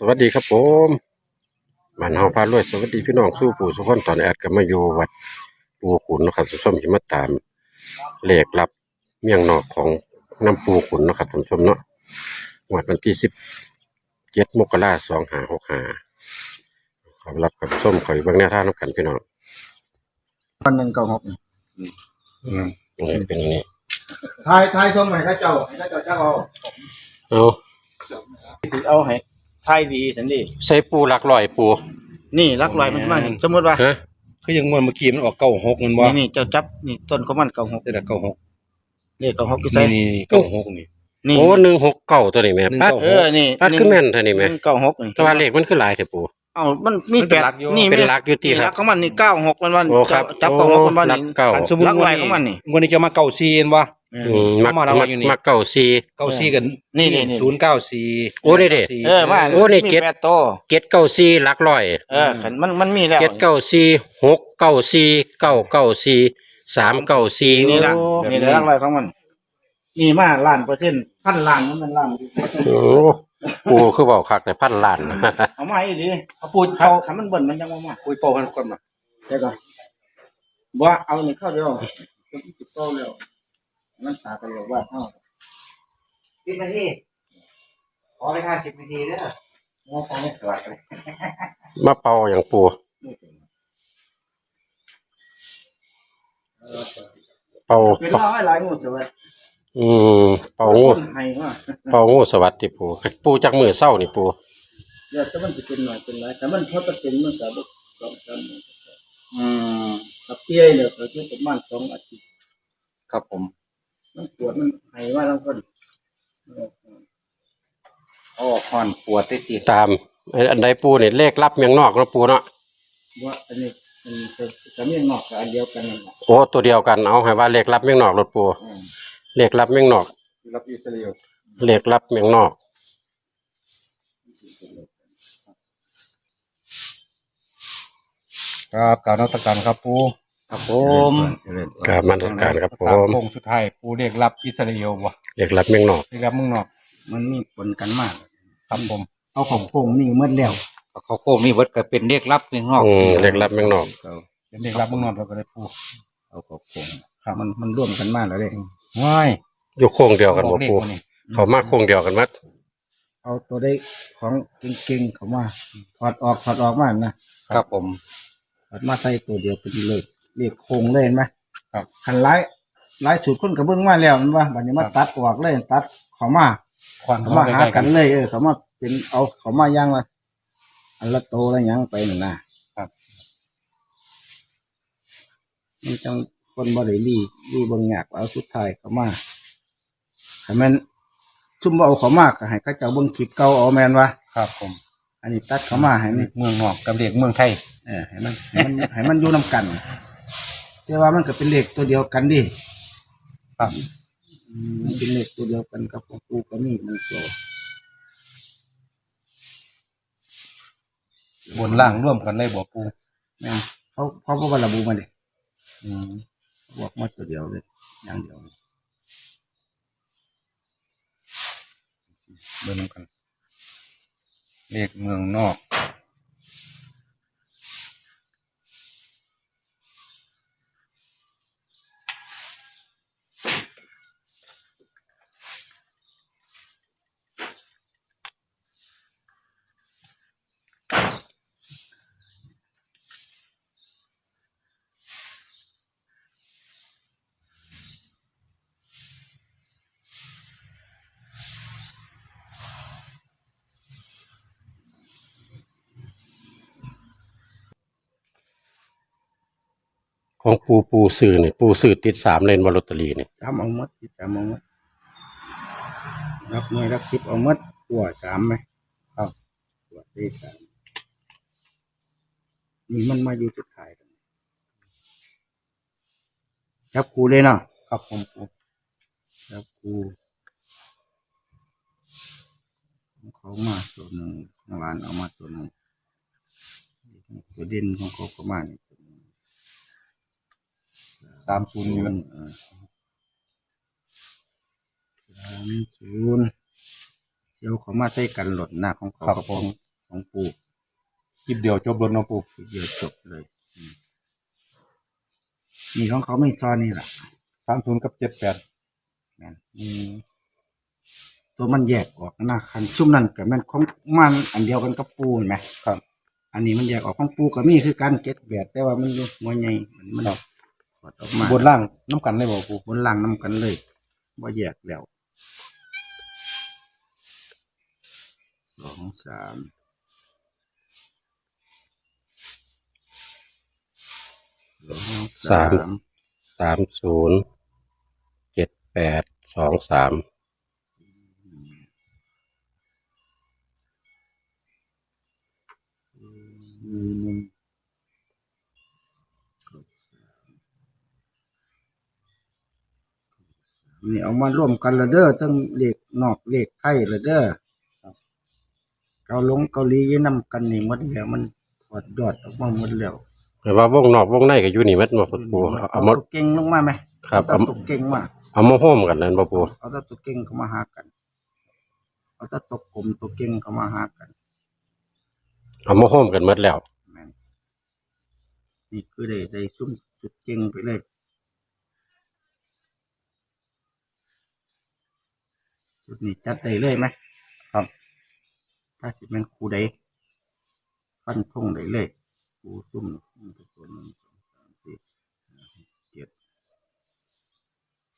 สวัสดีครับผมมันเฮาพารวยสวัสดีพี่น้องสู้ปู่สุขคนตอนแอดก็มาอยู่วัดปู่ขุนเนาะครับสุชมที่มาตามเลขลับเมี่ยงนอกของน้ำปู่ขุนเนาะครับท่านผู้ชมเนาะงวดวันที่สิบเจ็ดมกราสองหาหกหาขอรับกับส้มขอยเบางแนวท่างน้ำกันพี่น้องวันหนึ่งเก้าหกอืมเป็นอย่างนี้ทายทายส่งให้ข้าเจ้าให้ข้าเจ้าเจ้าเอาเอาสิเอาให้ ทายดีสันดีใส่ปูหลักลอยปู นี่ลักลอยมันมานี่สมมติว่าฮะ คือยังงวดเมื่อกี้มันออกเก้าหกมันว่านี่นี่เจ้าจับนี่ต้นของมันเก้าหกได้แต่เก้าหกเลขเก้าหกกี่ใส่นี่นี่เก้าหกนี่ นี่โอ้หนึ่งหกเก้าตัวนี้แม่หนึ่งปัดเก้า เออนี่ปัดขึ้นแม่นเท่านี้แม่เก้าหกนี่แต่ว่าเลขมันคือหลายเถอะปู เอ้ามันมีมันแปเป็นดหลักอยู่ นี่เป็นหลักอยู่ที่นี่ครับหลักของมันนี่เก้าหกมันวันโอ้ครับจับเก้าหกมันวันโอ้หลักนี่เก้าคันสมมุติหลักงวลดอยนี้ของมันนี่งวดนี้จะมาเก้าสี่เห็นวะ อืมมักเอามาระวัมังกอยู่นี่ มักเก้าสี่เก้าสี่กันนี่นี่นี่ ศูนย์เก้าสี่โอ้นี่ดิเออมาโอ้นี่มีเจ็ดแปดโตเจ็ดเก้าสี่หลักร้อย เออขันมันมันมีแล้ว เจ็ดเก้าสี่หกเก้าสี่เก้าเก้าสี่สามเก้าสี่นี่ละโอ้นี่ละลักลอยของมันนี่มาล้านเปอร์เซ็นต์พันล้านมันเป็นล้านโอ้ปูคือเบาคักแต่พันล้านเอามาอีกดิเอาปูเขาขันมันเบิ่นมันยังบ่มาคุยโปพันคนมาเดี๋ยวก่อนว่าเอาหนึ่งเข้าเดียวเป็นที่จิบโตเร็ว มันตากันเลยว่าเท่าสิบนาทีขอไปห้าสิบนาทีเด้องอไปสวัสดีมาเป่าอย่างปูเป่าเป็นร้อยหลายงูสวัสดิ์อืมเป่างูคนให้ว่าเป่างูสวัสดิ์ที่ปูปูจากมือเศร้านี่ปูเดี๋ยวแต่มันจะเป็นหน่อยเป็นหลายแต่มันพอจะเป็นมันก็บ่สองสามมื้ออืมถ้าเปี้ยเนี่ยก็คือประมาณสองอาทิตย์ครับผม มันปวดมันให้ว่าทั้งคนโอ้คอนปวดได้จีตามอันใดปูเนี่ยเลขลับเมียงนอกเนาะปูเนาะว่าอันนี้มันจะจะมีนอกกับอันเดียวกันนั่นแหละโอ้ตัวเดียวกันเอาให้ว่าเลขลับเมียงนอกรถปูอืมเลขลับเมียงนอก รับอิสราเอลเลขลับเมียงนอก ครับกล่าวนักการครับปู ครับผมกราบมันการครับผตามมโค้งสุดท้ายปูเรียกรับอิสราเอลวะเลขลับเมียงนอกเรียกรับเมึงนอกมันมีผลกันมาก ครับผม เอาของพงนี่เมื่อแล้วเขาโค้งนี่เวิร์ดก็เป็นเรียกรับเพียงนอกอืมเลขลับเมียงนอกเป็นเรียกรับเมึงนอกเราก็ได้ปูเอาของพงครับมันมันร่วมกันมากแล้วเลยว้ายอยู่โค้งเดียวกันบ่เลขปูมานี่เขามาโค้งเดียวกันมัดเอาตัวได้ของเก่งๆเขามาถอดออกถอดออกมานะครับผมถอดมาใส่ตัวเดียวเป็นเลข เลขโครงเลยเห็นไหมครับหันไล่ไล่สูตรคนกระเบื้องมาแล้วมันว่าบัดนี้มาตัดออกเลยตัดเขามาควันเขาเขามามาหาใกล้ๆกักันนเลย เออเขามาเป็นเอาเขามาย่างละอันละโตละหยังไปหนึ่งนะครับมันจังคนบริลีรีเบางอยากเอาสุดท้ายเขามาให้มันชุ่มบ่เอาเขามากก็ให้เขาเจ้าเบิ่งคลิปเก่าเอาแมนวะครับผม อันนี้ตัดเขามาให้มันเมืองนอกกับเด็กเมืองไทยเออให้มันให้มันให้มันอยู่นำกัน แต่ว่ามันก็เป็นเลขตัวเดียวกันดิครับอืมมันเป็นเลขตัวเดียวกันกับของกูก็มีมันตัวบนล่างร่วมกันเลยบ่ปูแม่นเขาเขาก็ว่าระบุมาเลยอืมบอกมาตัวเดียวเลยอย่างเดียวเลยเบิ่งกัน เลขเมืองนอก ของปูปูซื้อนี่ปูซื้อติดสามเลนบอลลอตเตอรี่นี่สามเอาหมัดที่สามเอาหมัดรับหน่วยรับสิบเอาหมัดหัวสามไหมครับหัวสี่สามนี่มันมาอยู่จุดท้ายแล้วจับกูเลยเนาะครับผมปูจับกูเขามาตัวหนึ่งข้างหลานเอามาตัวหนึ่งตัวเด่นของเขาก็มานี่ตัวหนึ่ง สามศูนย์อยู่เออสามศูนย์เที่ยวเขามาใส่กันหลดหน้าของเขากับผม ของปู่คลิปเดียวจบรถเนาะปูทีเดียวจบเลยอืมนี่ของเขาไม่ซ้อนนี่แหละสามศูนย์กับเจ็ดแปดแม่นอืมตัวมันแยกออกนะคันชุ่มนั่นกับมันของมันอันเดียวกันกับปูเห็นไหมครับ อันนี้มันแยกออกของปูก็มีคือการเก็ตแบบแต่ว่ามันอยู่หัวใหญ่มันมันถ อดออกมาบนล่างน้ำกันได้บ่ปูบนล่างนํกันเลยว่าแยกแล้วสองสามสองสามสามศูนย์เจ็ดแปดสองสามสี่หนึ่ง นี่เอามาร่วมกันละเด้อทั้งเลขนอกเลขไทยละเด้อเกาหลงเกาหลีอยืนนำกันนี่หมดแล้วมันถอดยอดออกมาหมดแล้วแต่ว่าวงนอกวงในก็อยู่นี่แมัดมาคุณปูเอาเอามา ตัวเก่งลงมาไหมครับ เอาเอาตัวเก่งมาเอามาห้อมกันนั่นบ่ปูเอาแต่ตัวเก่งเข้ามาหากัน เอาแต่ตัวกลมตัวเก่งเข้ามาหากันเอามาห้อมกันหมดแล้วแม่นนี่คือได้ได้ซุ่มจุดเก่งไปเลย จุดนี้จัดได้เลยไหมครับ ถ้าสิเป็นครูใดฟันทงได้เลยครูซุ่มหนึ่งตัวหนึ่งสองสามสี่ห้าหกเจ็ด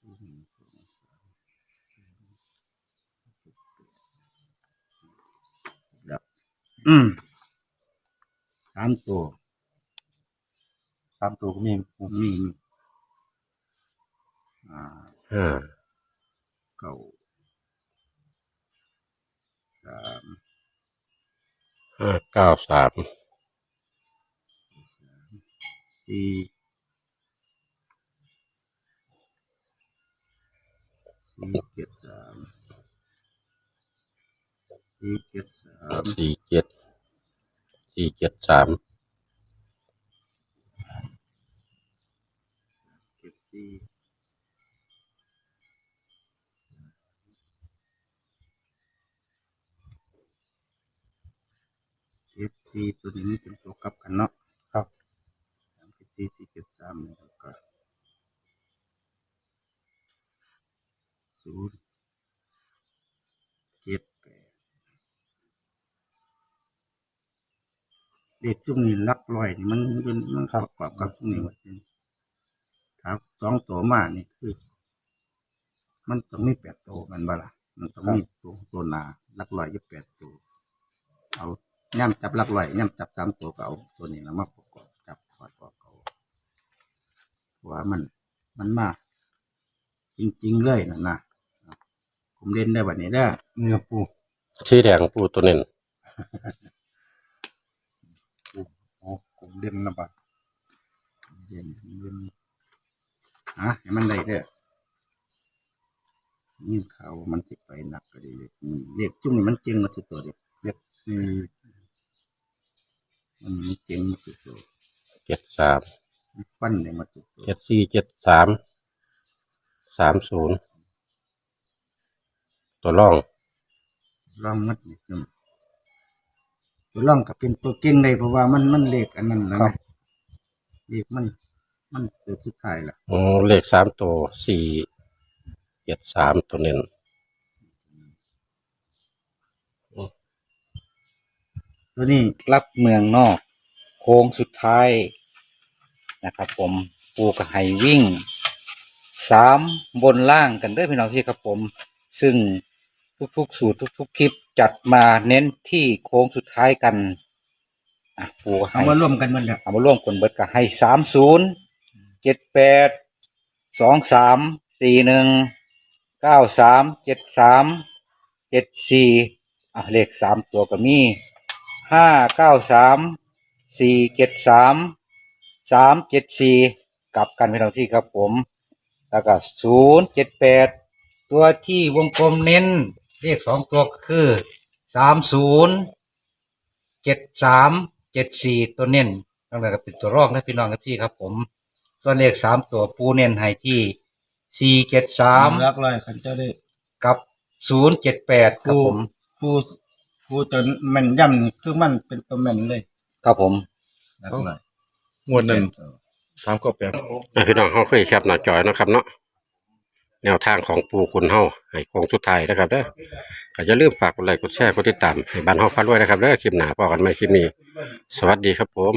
หนึ่งสองสามแล้วอืมสามตัวสามตัวก็มีปูมีอ่าห้าเก้า สามห้าเก้าสามสี่สี่เจ็ดสามสี่เจ็ดสามสี่เจ็ดสี่เจ็ดสาม เจ็ดสี่เจ็ด สี่ตัวนี้มันเป็นตัวกลับกันเนาะครับ สามเจ็ดสี่สี่เจ็ดสามนี่แล้วก็ศูนย์เจ็ดแปดเด็กจุ่มนี่ลักลอยนี่มันมันมันประกอบกับจุ่มนี่หมดเลยครับสองตัวมานี่คือ มันต้องมีแปดตัวแมันบ่ล่ะมันต้องมีตัวตัวหนาลักลอยยี่แปดตัวเอา ย่ำจับลักลอยย่ำจับสามตัวก็เอาตัวนี้แล้วมาประกอบจับถอดออกเอาว่ามันมันมากจริง ๆ เลยนะนะผมเล่นได้วันนี้ได้อนี่ครับปูสีแดงปูตัวเน้นโอ้ผมเด่นนะบัดเล่นเล่นอะให้มันได้เด้อนี่เขามันจะไปหนักก็ดีเลยอืมเรียกจุ่มนี่มันเก่งมาสุดตัวเดียวเจ็ดสี่ มันมันเก่งมาสุดตัวเจ็ดสามมันฟันเลยมาสุดตัวเจ็ดสี่เจ็ดสามสามศูนย์ตัวร่องร่องมัดนี่จุ่มตัวร่องก็เป็นตัวเก่งเลยเพราะว่ามันมันเลขอันนั้นแล้วนะเลขมัน มันตัวสุดท้ายละอ๋อเลขสามตัวสี่เจ็ดสามตัวเน้ นตัวนี้รับเมืองนอก โค้งสุดท้ายนะครับผมปูกระไห้วิ่งสามบนล่างกันเด้วยพี่น้องที่ครับผม ซึ่งทุกๆ สูตรทุก ๆ คลิปจัดมาเน้นที่โค้งสุดท้ายกันอะปูกระเอาไห้มาร่วมกันหมันแล้วเอามาร่วมกันเบิดกับให้สามศูนย์เจ็ดแปดสองสามสี่หนึ่งเก้าสามเจ็ดสามเจ็ดสี่อะเลขสามตัวก็มี ห้าเก้าสามสี่เจ็ดสามสามเจ็ดสี่กลับกันไปเราที่ครับผม แล้วก็ศูนย์เจ็ดแปดตัวที่วงกลมเน้นเลขสองตัวก็คือสามศูนย์เจ็ดสามเจ็ดสี่ตัวเน้นตั้งแต่ก็เป็นตัวรองนะพี่น้องครับพี่ครับผมส่วนเลขสามตัวปูเน้นให้ที่สี่เจ็ดสามรักลอยขันเจ้าได้กับศูนย์เจ็ดแปดครับผมผู้ ผู้ตัวแม่นย่ำนี่คือมันเป็นตัวแม่นเลยครับผมหลักร้อยงวดนั้นถามก็แปลอะพี่น้องเฮาเคยแคปหน้าจอยเนาะครับเนาะแนวทางของปูคุณเฮาให้คงสุดท้ายนะครับเด้อก็อย่าลืมฝากกดไลค์กดแชร์กดติดตามให้บ้านเฮาพารวยนะครับเด้อคลิปหน้าพบกันใหม่คลิปนี้ สวัสดีครับผม